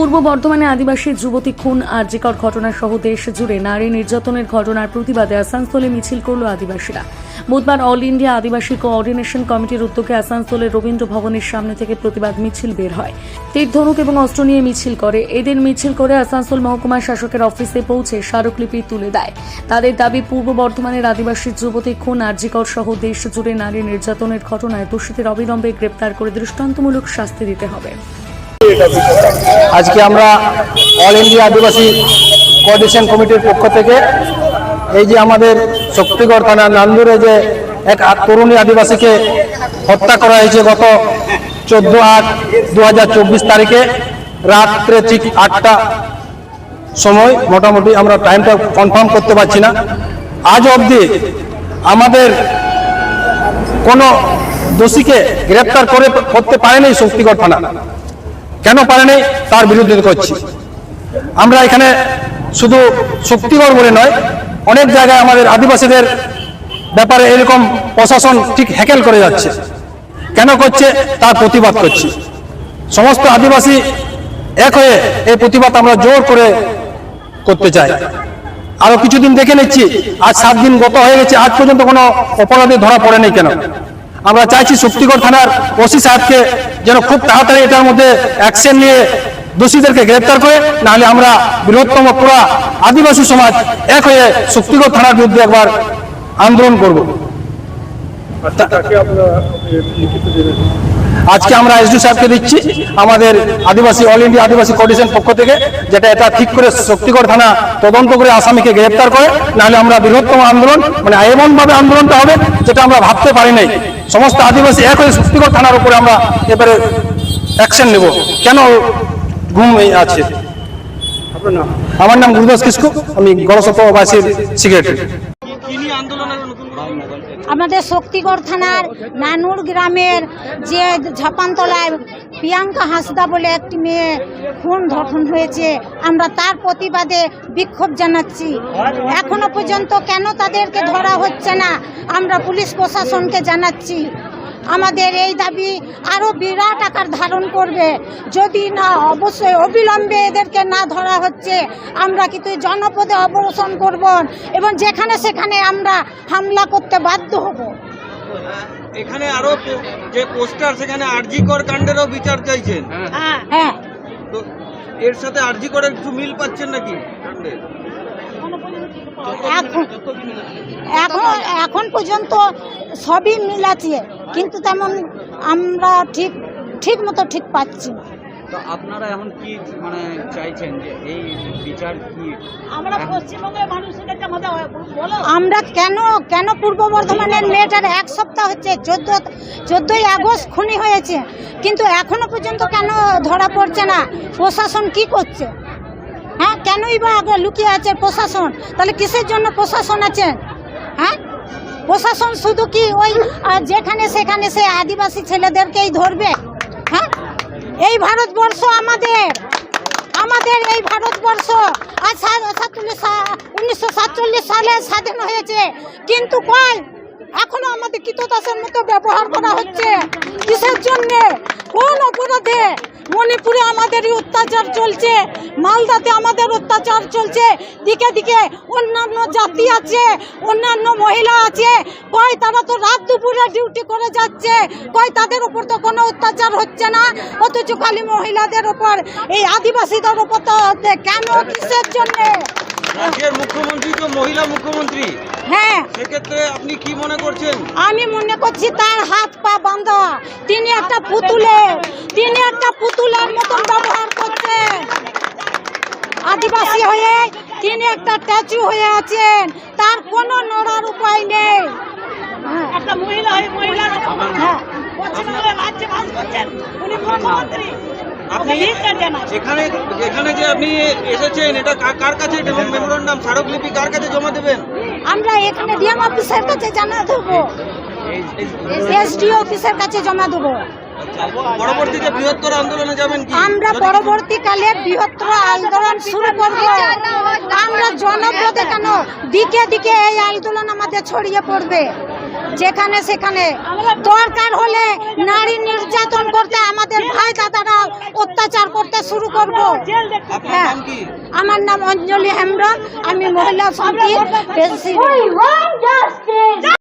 পূর্ব বর্ধমানে আদিবাসী যুবতী খুন, আর্যিকর ঘটনা সহ দেশ জুড়ে নারী নির্যাতনের ঘটনার প্রতিবাদে আসানসোলে মিছিল করল আদিবাসীরা। বুধবার অল ইন্ডিয়া আদিবাসী কোঅর্ডিনেশন কমিটির উদ্যোগে আসানসোলের রবীন্দ্র ভবনের সামনে থেকে প্রতিবাদ মিছিল বের হয়। তীর ধনুক এবং অস্ত্র নিয়ে মিছিল করে। এদিন মিছিল করে আসানসোল মহকুমা শাসকের অফিসে পৌঁছে স্মারকলিপি তুলে দেয়। তাদের দাবি, পূর্ব বর্ধমানের আদিবাসী যুবতী খুন, আর্যিকর সহ দেশ জুড়ে নারী নির্যাতনের ঘটনায় দোষীদের অবিলম্বে গ্রেপ্তার করে দৃষ্টান্তমূলক শাস্তি দিতে হবে। আজকে আমরা অল ইন্ডিয়া আদিবাসী কোঅর্ডিনেশন কমিটির পক্ষ থেকে এই যে আমাদের শক্তিগড় থানা নান্দুরে যে এক তরুণী আদিবাসীকে হত্যা করা হয়েছে গত চোদ্দ আট দু তারিখে, রাত্রে ঠিক আটটা সময়, মোটামুটি আমরা টাইমটা কনফার্ম করতে পারছি না। আজ অবধি আমাদের কোনো দোষীকে গ্রেপ্তার করে করতে পারেনি শক্তিগড় থানা। কেন পারেনি? তার বিরুদ্ধে করছি। আমরা এখানে শুধু শক্তিগড় বলে নয়, অনেক জায়গায় আমাদের আদিবাসীদের ব্যাপারে এরকম প্রশাসন ঠিক হ্যাকেল করে যাচ্ছে। কেন করছে? তার প্রতিবাদ করছি। সমস্ত আদিবাসী এক হয়ে এই প্রতিবাদ আমরা জোর করে করতে চাই। আরও কিছুদিন দেখে নিচ্ছি, আজ সাত দিন গত হয়ে গেছে, আজ পর্যন্ত কোনো অপরাধী ধরা পড়েনি কেন? আমরা চাইছি শক্তিগড় থানার ওসি সাহেবকে যেন খুব তাড়াতাড়ি এটার মধ্যে অ্যাকশন নিয়ে দোষীদেরকে গ্রেপ্তার করে, নাহলে আমরা বৃহত্তম পুরা আদিবাসী সমাজ এক হয়ে শক্তিগত থানার বিরুদ্ধে একবার আন্দোলন করব। আজকে আমরা এসডি সাহেবকে দিচ্ছি আমাদের Adivasi all India Adivasi coordination পক্ষ থেকে যেটা এটা ঠিক করে শক্তিগড় থানা তদন্ত করে আসামিকে গ্রেপ্তার করে নাহলে আমরা বৃহত্তম আন্দোলন মানে এমন ভাবে আন্দোলনটা হবে যেটা আমরা ভাবতে পারি নাই। সমস্ত আদিবাসী এক হয়ে শক্তিগড় থানার উপরে আমরা এবারে অ্যাকশন নেব। কেন ঘুম আছে? আমার নাম গুরুদাস কিসকু আমি গণসভাবাসীর সেক্রেটারি আমাদের শক্তিগড় থানার নানুর গ্রামের যে ঝাপানতলায় প্রিয়াঙ্কা হাসদা বলে একটি মেয়ে খুন ধর্ষণ হয়েছে, আমরা তার প্রতিবাদে বিক্ষোভ জানাচ্ছি। এখনও পর্যন্ত কেন তাদেরকে ধরা হচ্ছে না, আমরা পুলিশ প্রশাসনকে জানাচ্ছি। আমাদের এই দাবি আরও বিরাট আকার ধারণ করবে। যদি না অবশ্যই অবিলম্বে এদেরকে না ধরা হচ্ছে আমরা কিন্তু জনপদে অবরোধন করব এবং যেখানে সেখানে আমরা হামলা করতে বাধ্য হব। এখানে আরও যে পোস্টার সেখানে আরজিকর কাণ্ডেরও বিচার চাইছেন। হ্যাঁ। এর সাথে আরজিকরের কিছু মিল পাচ্ছেন নাকি কাণ্ডের এখন এখন এখন পর্যন্ত সবই মিল আছে কিন্তু তেমন আমরা ঠিক ঠিক মতো ঠিক পাচ্ছি না। তো আপনারা এখন কি মানে চাইছেন যে এই বিচার কি? আমরা পশ্চিমবঙ্গের মানুষের কাছে আমাদের বলো। আমরা কেন কেন পূর্ব বর্ধমানের মেয়েটার এক সপ্তাহ হচ্ছে চোদ্দ চোদ্দই আগস্ট খুনি হয়েছে কিন্তু এখনও পর্যন্ত কেন ধরা পড়ছে না? প্রশাসন কি করছে? কেনই বা আগে লুকিয়ে আছে প্রশাসন? তাহলে কিসের জন্য প্রশাসন আছে? হ্যাঁ? প্রশাসন শুধু কি ওই যেখানে সেখানে সে আদিবাসী ছেলেদেরকেই ধরবে? হ্যাঁ? এই ভারতবর্ষ আমাদের। আমাদের এই ভারতবর্ষ। আজ সাতচল্লিশ উনিশশো সাতচল্লিশ সালে স্বাধীন হয়েছে। কিন্তু কয় এখনও আমাদের কীতদাসের মতো ব্যবহার করা হচ্ছে। কিসের জন্যে? কোন অপরাধে? মণিপুরে আমাদেরই অত্যাচার চলছে, মালদাতে আমাদের অত্যাচার চলছে, দিকে দিকে অন্যান্য জাতি আছে, অন্যান্য মহিলা আছে, কয় তারা তো রাত দুপুরে ডিউটি করে যাচ্ছে, কয় তাদের উপর তো কোনো অত্যাচার হচ্ছে না, অথচ খালি মহিলাদের উপর, এই আদিবাসীদের উপর তো কেন কিসের জন্যে? মুখ্যমন্ত্রী মহিলা মুখ্যমন্ত্রী হ্যাঁ। সেক্ষেত্রে আপনি কি মনে করছেন? আমি মনে করছি তার হাত পা বাঁধা তিনি একটা পুতুলে তিনি একটা পুতুলের মতন ব্যবহার করছেন। আদিবাসী হয়ে তিনি একটা স্ট্যাচু হয়ে আছেন। তার কোনো নড়ার উপায় নেই। একটা মহিলা হয়ে মহিলার হ্যাঁ। পশ্চিমবঙ্গের রাজ্যে বাস করছেন। উনি মুখ্যমন্ত্রী। আপনি এখানে এখানে যে আপনি এসেছেন এটা কার কাছে মেমোরান্ডাম? স্মারকলিপি কার কাছে জমা দেবেন? আমরা এখানে ডিএম অফিসের কাছে জানা দেবো। এসডি অফিসের কাছে জমা দেবো। পরবর্তীতে বৃহত্তর আন্দোলনে যাবেন আমরা পরবর্তীকালে বৃহত্তর আন্দোলন শুরু করব। আমরা জনপদে কেন? দিকে দিকে এই আন্দোলন আমাদের ছড়িয়ে পড়বে। যেখানে সেখানে। দরকার হলে নারী নির্যাতন করতে আমাদের ভাই দাদারা অত্যাচার করতে শুরু করব। হ্যাঁ। আমার নাম অঞ্জলি হেমব্রম, আমি মহিলা প্রেসিডেন্ট।